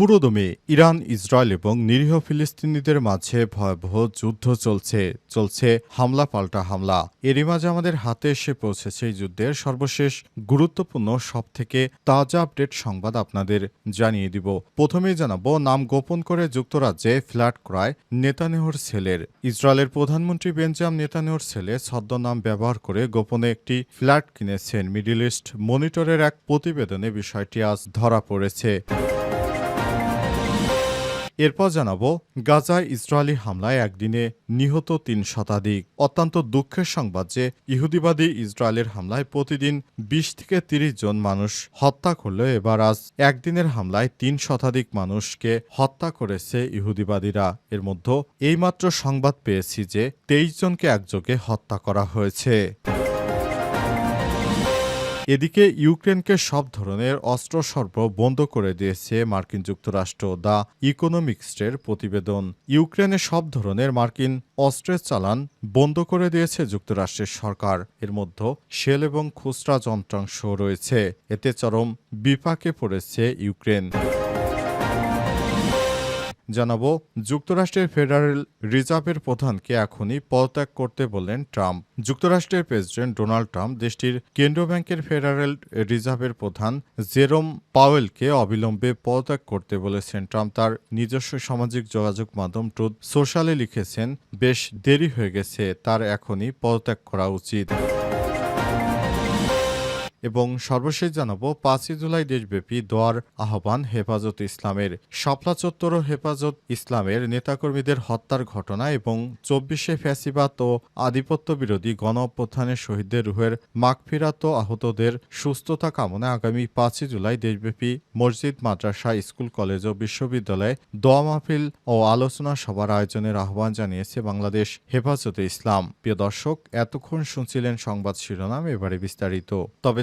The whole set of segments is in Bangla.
পুরোদমে ইরান, ইসরায়েল এবং নিরীহ ফিলিস্তিনিদের মাঝে ভয়াবহ যুদ্ধ চলছে চলছে হামলা পাল্টা হামলা। এরই মাঝে আমাদের হাতে এসে পৌঁছেছে এই যুদ্ধের সর্বশেষ গুরুত্বপূর্ণ সব থেকে তাজা আপডেট সংবাদ আপনাদের জানিয়ে দিব। প্রথমেই জানাব, নাম গোপন করে যুক্তরাজ্যে ফ্ল্যাট ক্রয় নেতানেহর ছেলের। ইসরায়েলের প্রধানমন্ত্রী বেঞ্জাম নেতানেহর ছেলে ছদ্মনাম ব্যবহার করে গোপনে একটি ফ্ল্যাট কিনেছেন। মিডিল ইস্ট মনিটরের এক প্রতিবেদনে বিষয়টি আজ ধরা পড়েছে। এরপর জানাব, গাজায় ইসরায়েলি হামলায় একদিনে নিহত তিন শতাধিক। অত্যন্ত দুঃখের সংবাদ যে ইহুদিবাদী ইসরায়েলের হামলায় প্রতিদিন বিশ থেকে তিরিশ জন মানুষ হত্যা করলেও এবার আজ একদিনের হামলায় তিন শতাধিক মানুষকে হত্যা করেছে ইহুদিবাদীরা। এর মধ্যে এইমাত্র সংবাদ পেয়েছি যে তেইশ জনকে একযোগে হত্যা করা হয়েছে। এদিকে ইউক্রেনকে সব ধরনের অস্ত্র সর্ব বন্ধ করে দিয়েছে মার্কিন যুক্তরাষ্ট্র, দ্য ইকোনমিক্সের প্রতিবেদন। ইউক্রেনে সব ধরনের মার্কিন অস্ত্রের চালান বন্ধ করে দিয়েছে যুক্তরাষ্ট্রের সরকার। এর মধ্যে শেল এবং খুচরা যন্ত্রাংশ রয়েছে। এতে চরম বিপাকে পড়েছে ইউক্রেন। জানাব, যুক্তরাষ্ট্রের ফেডারেল রিজার্ভের প্রধানকে এখনই পদত্যাগ করতে বললেন ট্রাম্প। যুক্তরাষ্ট্রের প্রেসিডেন্ট ডোনাল্ড ট্রাম্প দেশটির কেন্দ্রীয় ব্যাংকের ফেডারেল রিজার্ভের প্রধান জেরোম পাওয়েলকে অবিলম্বে পদত্যাগ করতে বলেছেন ট্রাম্প। তার নিজস্ব সামাজিক যোগাযোগ মাধ্যম ট্রুথ সোশ্যালে লিখেছেন, বেশ দেরি হয়ে গেছে, তার এখনই পদত্যাগ করা উচিত। এবং সর্বশেষ জানাব, পাঁচই জুলাই দেশব্যাপী দোয়ার আহ্বান হেফাজত ইসলামের। শাপলা চত্বর হেফাজত ইসলামের নেতাকর্মীদের হত্যার ঘটনা এবং চব্বিশে ফ্যাসিবাদ ও আধিপত্য বিরোধী গণ শহীদদের রুহের মাগফিরাত আহতদের সুস্থতা কামনায় আগামী পাঁচই জুলাই দেশব্যাপী মসজিদ, মাদ্রাসা, স্কুল, কলেজ ও বিশ্ববিদ্যালয়ে দোয়া মাহফিল ও আলোচনা সভার আয়োজনের আহ্বান জানিয়েছে বাংলাদেশ হেফাজতে ইসলাম। প্রিয় দর্শক, এতক্ষণ শুনছিলেন সংবাদ শিরোনাম, এবারে বিস্তারিত। তবে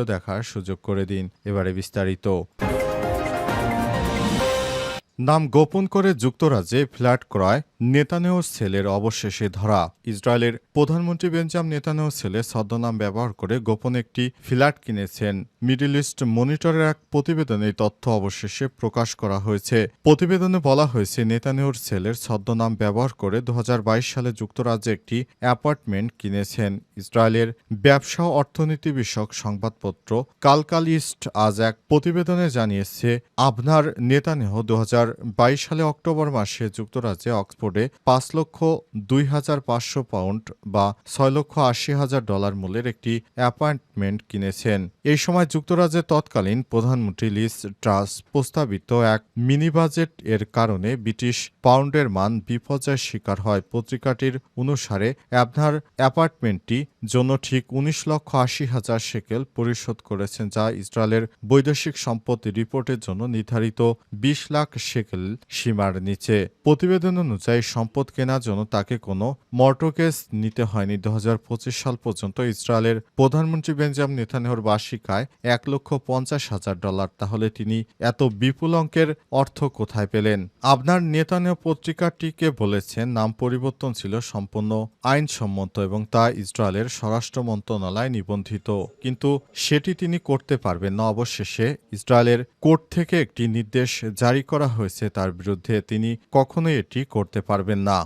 বন্ধুদেরও দেখার সুযোগ করে দিন। এবারে বিস্তারিত। নাম গোপন করে যুক্তরাজ্যে ফ্ল্যাট ক্রয় নেতানেও ছেলের অবশেষে ধরা। ইসরায়েলের প্রধানমন্ত্রী বেঞ্জাম নেতানেও ছেলে ছদ্মনাম ব্যবহার করে গোপন একটি ফ্ল্যাট কিনেছেন। মিডল ইস্ট মনিটরের এক প্রতিবেদনে এই তথ্য অবশেষে প্রকাশ করা হয়েছে। প্রতিবেদনে বলা হয়েছে নেতানেহর ছেলের ছদ্মনাম ব্যবহার করে দু হাজার বাইশ সালে যুক্তরাজ্যে একটি অ্যাপার্টমেন্ট কিনেছেন। ইসরায়েলের ব্যবসা অর্থনীতি বিষয়ক সংবাদপত্র কালকালিস্ট আজ এক প্রতিবেদনে জানিয়েছে, আবনার নেতানেহ দু হাজার বাইশ সালে অক্টোবর মাসে যুক্তরাজ্যে অক্সফোর্ডে পাঁচ লক্ষ দুই হাজার পাঁচশো পাউন্ড বা ছয় লক্ষ আশি হাজার ডলার মূল্যের একটি অ্যাপার্টমেন্ট কিনেছেন। এই সময় যুক্তরাজ্যের তৎকালীন প্রধানমন্ত্রী লিস ট্রাস প্রস্তাবিত এক মিনি বাজেট এর কারণে ব্রিটিশ পাউন্ডের মান বিপর্যয়ের শিকার হয়। পত্রিকাটির অনুসারে, অ্যাবনার অ্যাপার্টমেন্টটি জন্য ঠিক উনিশ লক্ষ আশি হাজার শেকেল পরিশোধ করেছেন, যা ইসরায়েলের বৈদেশিক সম্পত্তি রিপোর্টের জন্য নির্ধারিত বিশ লাখ শেকেল সীমার নিচে। প্রতিবেদন অনুযায়ী সম্পদ কেনার জন্য তাকে কোনো মর্টোকেস নিতে হয়নি। দু হাজার পঁচিশ সাল পর্যন্ত ইসরায়েলের প্রধানমন্ত্রী বেঞ্জাম নেতানেহর বার্ষিক আয় এক লক্ষ পঞ্চাশ হাজার ডলার। তাহলে তিনি এত বিপুল অঙ্কের অর্থ কোথায় পেলেন? আপনার নেতানেহ পত্রিকাটিকে বলেছেন, নাম পরিবর্তন ছিল সম্পূর্ণ আইনসম্মত এবং তা ইসরায়েলের স্বরাষ্ট্র মন্ত্রণালয় নিবন্ধিত, কিন্তু সেটি তিনি করতে পারবেন না। অবশেষে ইসরায়েলের কোর্ট থেকে একটি নির্দেশ জারি করা হয়েছে, তার বিরুদ্ধে তিনি কখনোই এটি করতে পারবেন না।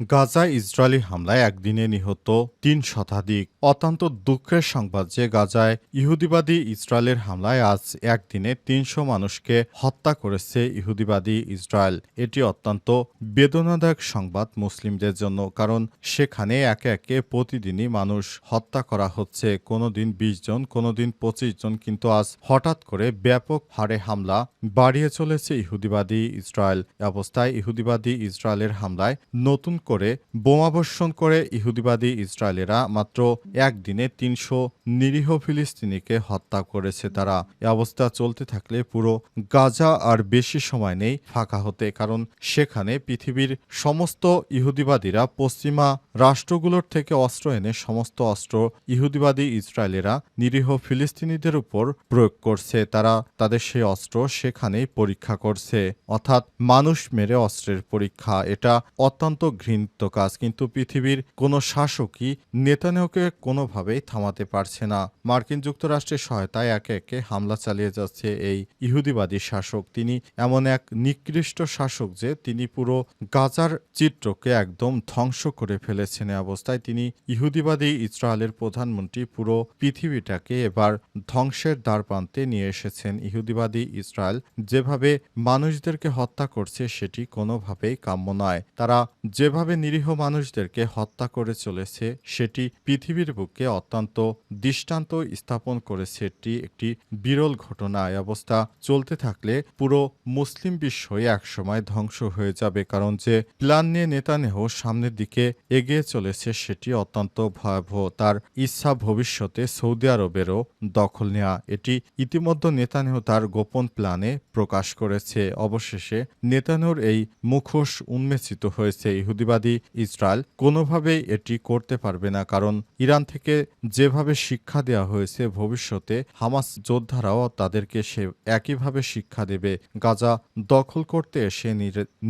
গাজায় ইসরায়েলি হামলায় একদিনে নিহত তিন শতাধিক। অত্যন্ত দুঃখের সংবাদ যে গাজায় ইহুদিবাদী ইসরায়েলের হামলায় আজ একদিনে তিনশো মানুষকে হত্যা করেছে ইহুদিবাদী ইসরায়েল। এটি অত্যন্ত বেদনাদায়ক সংবাদ মুসলিমদের জন্য, কারণ সেখানে একে একে প্রতিদিনই মানুষ হত্যা করা হচ্ছে। কোনোদিন বিশ জন, কোনোদিন পঁচিশ জন, কিন্তু আজ হঠাৎ করে ব্যাপক হারে হামলা বাড়িয়ে চলেছে ইহুদিবাদী ইসরায়েল। অবস্থায় ইহুদিবাদী ইসরায়েলের হামলায় নতুন করে বোমাবর্ষণ করে ইহুদিবাদী ইসরায়েলেরা মাত্র একদিনে তিনশো নিরীহ ফিলিস্তিনিকে হত্যা করেছে তারা। এ অবস্থা চলতে থাকলে পুরো গাজা আর বেশি সময় নেই ফাঁকা হতে, কারণ সেখানে পৃথিবীর সমস্ত ইহুদিবাদীরা পশ্চিমা রাষ্ট্রগুলোর থেকে অস্ত্র এনে সমস্ত অস্ত্র ইহুদিবাদী ইসরায়েলেরা নিরীহ ফিলিস্তিনিদের উপর প্রয়োগ করছে। তারা তাদের সেই অস্ত্র সেখানেই পরীক্ষা করছে, অর্থাৎ মানুষ মেরে অস্ত্রের পরীক্ষা। এটা অত্যন্ত ঘৃণিত কাজ কিন্তু পৃথিবীর কোনো শাসকই নেতানিয়াহুকে কোনোভাবেই থামাতে পারছে না। মার্কিন যুক্তরাষ্ট্রের সহায়তায় একে একে হামলা চালিয়ে যাচ্ছে এই ইহুদিবাদী শাসক। তিনি এমন এক নিকৃষ্ট শাসক যে তিনি পুরো গাজার চিত্রকে একদম ধ্বংস করে ফেলেছেন অবস্থায়। তিনি ইহুদিবাদী ইসরায়েলের প্রধানমন্ত্রী পুরো পৃথিবীটাকে এবার ধ্বংসের দ্বার প্রান্তে নিয়ে এসেছেন। ইহুদিবাদী ইসরায়েল যেভাবে মানুষদেরকে হত্যা করছে সেটি কোনোভাবেই কাম্য নয়। তারা যেভাবে নিরীহ মানুষদেরকে হত্যা করে চলেছে সেটি পৃথিবীর বুকে অত্যন্ত দৃষ্টান্ত স্থাপন করেছে এটি একটি বিরল ঘটনা। এই অবস্থা চলতে থাকলে পুরো মুসলিম বিশ্বই একসময় ধ্বংস হয়ে যাবে, কারণ যে প্ল্যান নিয়ে নেতানেহ সামনের দিকে এগিয়ে চলেছে সেটি অত্যন্ত ভয়াবহ। তার ইচ্ছা ভবিষ্যতে সৌদি আরবেরও দখল নেওয়া এটি ইতিমধ্যে নেতানেহ তার গোপন প্ল্যানে প্রকাশ করেছে। অবশেষে নেতানুর এই মুখোশ উন্মেচিত হয়েছে। ইহুদিবাদী ইসরায়েল কোনোভাবেই এটি করতে পারবে না, কারণ ইরান থেকে যেভাবে শিক্ষা দেওয়া হয়েছে ভবিষ্যতে, হামাস যোদ্ধারাও তাদেরকে সে একইভাবে শিক্ষা দেবে। গাজা দখল করতে এসে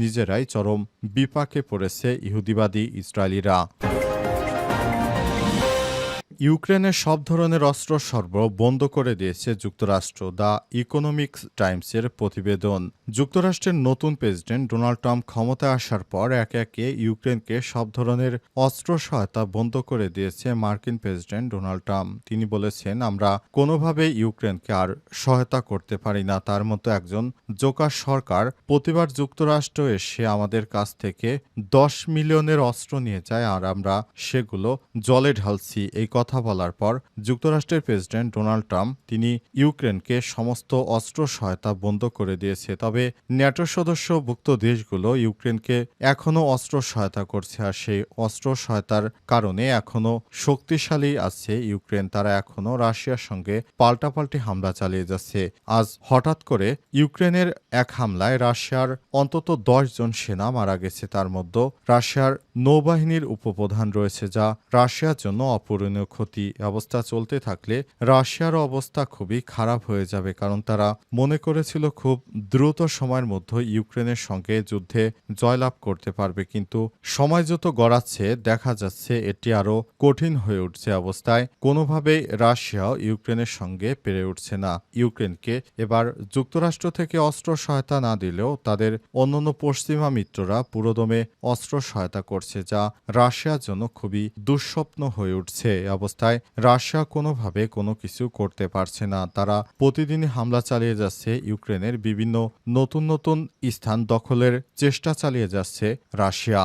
নিজেরাই চরম বিপাকে পড়েছে ইহুদিবাদী ইসরায়েলিরা। ইউক্রেনের সব ধরনের অস্ত্র সরবরাহ বন্ধ করে দিয়েছে যুক্তরাষ্ট্র, দ্য ইকোনমিক্স টাইমসের প্রতিবেদন। যুক্তরাষ্ট্রের নতুন প্রেসিডেন্ট ডোনাল্ড ট্রাম্প ক্ষমতায় আসার পর একে একে ইউক্রেনকে সব ধরনের অস্ত্র সহায়তা বন্ধ করে দিয়েছে মার্কিন প্রেসিডেন্ট ডোনাল্ড ট্রাম্প। তিনি বলেছেন, আমরা কোনোভাবে ইউক্রেনকে আর সহায়তা করতে পারি না। তার মতো একজন জোকার সরকার প্রতিবার যুক্তরাষ্ট্র এসে আমাদের কাছ থেকে দশ মিলিয়নের অস্ত্র নিয়ে যায়, আর আমরা সেগুলো জলে ঢালছি। এই কথা বলার পর যুক্তরাষ্ট্রের প্রেসিডেন্ট ডোনাল্ড ট্রাম্প, তিনি ইউক্রেনকে সমস্ত অস্ত্র সহায়তা বন্ধ করে দিয়েছে। তবে ন্যাটো সদস্যভুক্ত দেশগুলো ইউক্রেনকে এখনও অস্ত্র সহায়তা করছে আর সেই অস্ত্র সহায়তার কারণে এখনও শক্তিশালী আছে ইউক্রেন। তারা এখনও রাশিয়ার সঙ্গে পাল্টাপাল্টি হামলা চালিয়ে যাচ্ছে। আজ হঠাৎ করে ইউক্রেনের এক হামলায় রাশিয়ার অন্তত দশ জন সেনা মারা গেছে। তার মধ্যে রাশিয়ার নৌবাহিনীর উপপ্রধান রয়েছে, যা রাশিয়ার জন্য অপূরণীয় ক্ষতি অবস্থা চলতে থাকলে রাশিয়ার অবস্থা খুবই খারাপ হয়ে যাবে কারণ তারা মনে করেছিল খুব দ্রুত সময়ের মধ্যে ইউক্রেনের সঙ্গে যুদ্ধে জয়লাভ করতে পারবে। কিন্তু সময় যত গড়াচ্ছে, দেখা যাচ্ছে এটি আরও কঠিন হয়ে উঠছে অবস্থায়। কোনোভাবেই রাশিয়াও ইউক্রেনের সঙ্গে পেরে উঠছে না। ইউক্রেনকে এবার যুক্তরাষ্ট্র থেকে অস্ত্র সহায়তা না দিলেও তাদের অন্যান্য পশ্চিমা মিত্ররা পুরোদমে অস্ত্র সহায়তা করছে, যা রাশিয়ার জন্য খুবই দুঃস্বপ্ন হয়ে উঠছে এ অবস্থায় রাশিয়া কোনোভাবে কোনো কিছু করতে পারছে না। তারা প্রতিদিন হামলা চালিয়ে যাচ্ছে ইউক্রেনের বিভিন্ন নতুন নতুন স্থান দখলের চেষ্টা চালিয়ে যাচ্ছে রাশিয়া।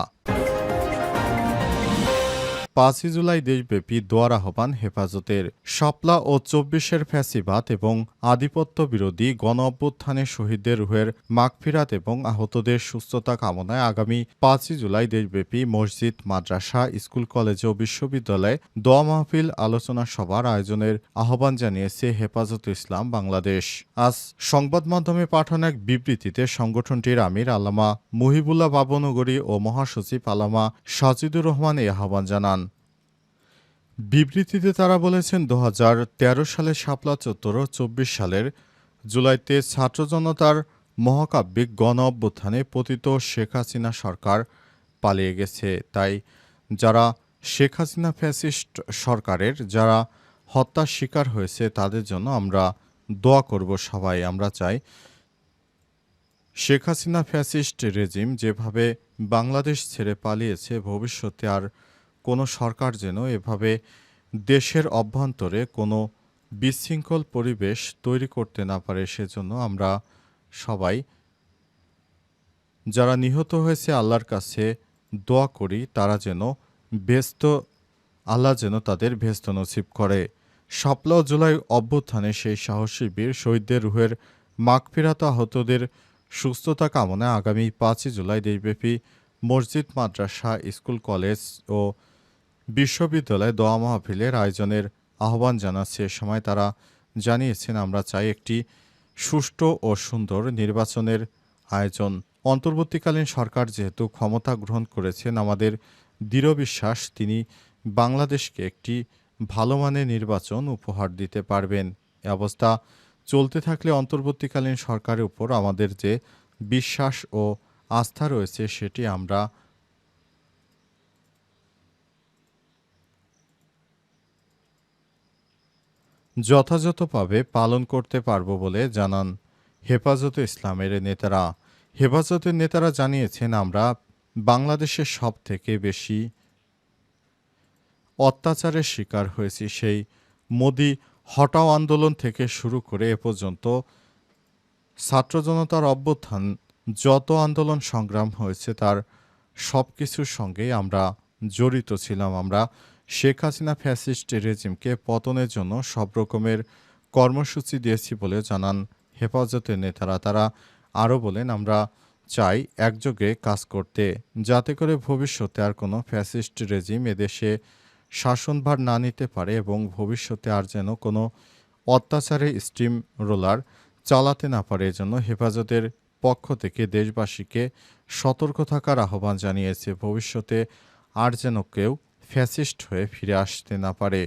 পাঁচই জুলাই দেশব্যাপী দোয়ার আহ্বান হেফাজতের। শাপলা ও চব্বিশের ফ্যাসিবাদ এবং আধিপত্য বিরোধী গণ অভ্যুত্থানের শহীদদের রুহের মাগফিরাত এবং আহতদের সুস্থতা কামনায় আগামী পাঁচই জুলাই দেশব্যাপী মসজিদ, মাদ্রাসা, স্কুল, কলেজ ও বিশ্ববিদ্যালয়ে দোয়া মাহফিল আলোচনা সভার আয়োজনের আহ্বান জানিয়েছে হেফাজত ইসলাম বাংলাদেশ। আজ সংবাদ মাধ্যমে পাঠানো এক বিবৃতিতে সংগঠনটির আমির আল্লামা মুহিবুল্লাহ বাবনগরী ও মহাসচিব আল্লামা সাজিদুর রহমান এই আহ্বান জানান। বিবৃতিতে তারা বলেছেন দু হাজার তেরো সালে শাপলা চত্বর চব্বিশ সালের জুলাইতে ছাত্র জনতার মহাকাব্যিক গণ অভ্যুত্থানে পতিত শেখ হাসিনা সরকার পালিয়ে গেছে। তাই যারা শেখ হাসিনা ফ্যাসিস্ট সরকারের, যারা হত্যার শিকার হয়েছে, তাদের জন্য আমরা দোয়া করব সবাই। আমরা চাই শেখ হাসিনা ফ্যাসিস্ট রেজিম যেভাবে বাংলাদেশ ছেড়ে পালিয়েছে, ভবিষ্যতে আর কোনো সরকার যেন এভাবে দেশের অভ্যন্তরে কোনো বিশৃঙ্খল পরিবেশ তৈরি করতে না পারে, সেজন্য আমরা সবাই যারা নিহত হয়েছে আল্লাহর কাছে দোয়া করি, তারা যেন ব্যস্ত, আল্লাহ যেন তাদের ভেস্ত নসিব করে। শাপলা ও জুলাই অভ্যুত্থানে সেই সাহসী বীর শহীদদের রুহের মাগফিরাত আহতদের সুস্থতা কামনায় আগামী পাঁচই জুলাই দেশব্যাপী মসজিদ, মাদ্রাসা, স্কুল, কলেজ ও বিশ্ববিদ্যালয় দোয়া মাহফিলের আয়োজনের আহ্বান জানাচ্ছে। এ সময় তারা জানিয়েছেন, আমরা চাই একটি সুষ্ঠু ও সুন্দর নির্বাচনের আয়োজন। অন্তর্বর্তীকালীন সরকার যেহেতু ক্ষমতা গ্রহণ করেছেন, আমাদের দৃঢ় বিশ্বাস তিনি বাংলাদেশকে একটি ভালো মানের নির্বাচন উপহার দিতে পারবেন। এ অবস্থা চলতে থাকলে অন্তর্বর্তীকালীন সরকারের উপর আমাদের যে বিশ্বাস ও আস্থা রয়েছে, সেটি আমরা যথাযথভাবে পালন করতে পারব বলে জানান হেফাজতে ইসলামের নেতারা। হেফাজতের নেতারা জানিয়েছেন, আমরা বাংলাদেশের সব থেকে বেশি অত্যাচারের শিকার হয়েছি সেই মোদি হটাও আন্দোলন থেকে শুরু করে এ পর্যন্ত ছাত্র জনতার অভ্যুত্থান, যত আন্দোলন সংগ্রাম হয়েছে তার সব কিছুর সঙ্গেই আমরা জড়িত ছিলাম। আমরা শেখ হাসিনা ফ্যাসিস্ট রেজিমকে পতনের জন্য সব রকমের কর্মসূচি দিয়েছি বলে জানান হেফাজতের নেতারা। তারা আরও বলেন, আমরা চাই একযোগে কাজ করতে। যাতে করে ভবিষ্যতে আর কোনো ফ্যাসিস্ট রেজিম এদেশে শাসনভার না নিতে পারে এবং ভবিষ্যতে আর যেন কোনো অত্যাচারে স্টিম রোলার চালাতে না পারে। এজন্য হেফাজতের পক্ষ থেকে দেশবাসীকে সতর্ক থাকার আহ্বান জানিয়েছে। ভবিষ্যতে আর যেন কেউ ফ্যাসিস্ট হয়ে ফিরে আসতে না পারে।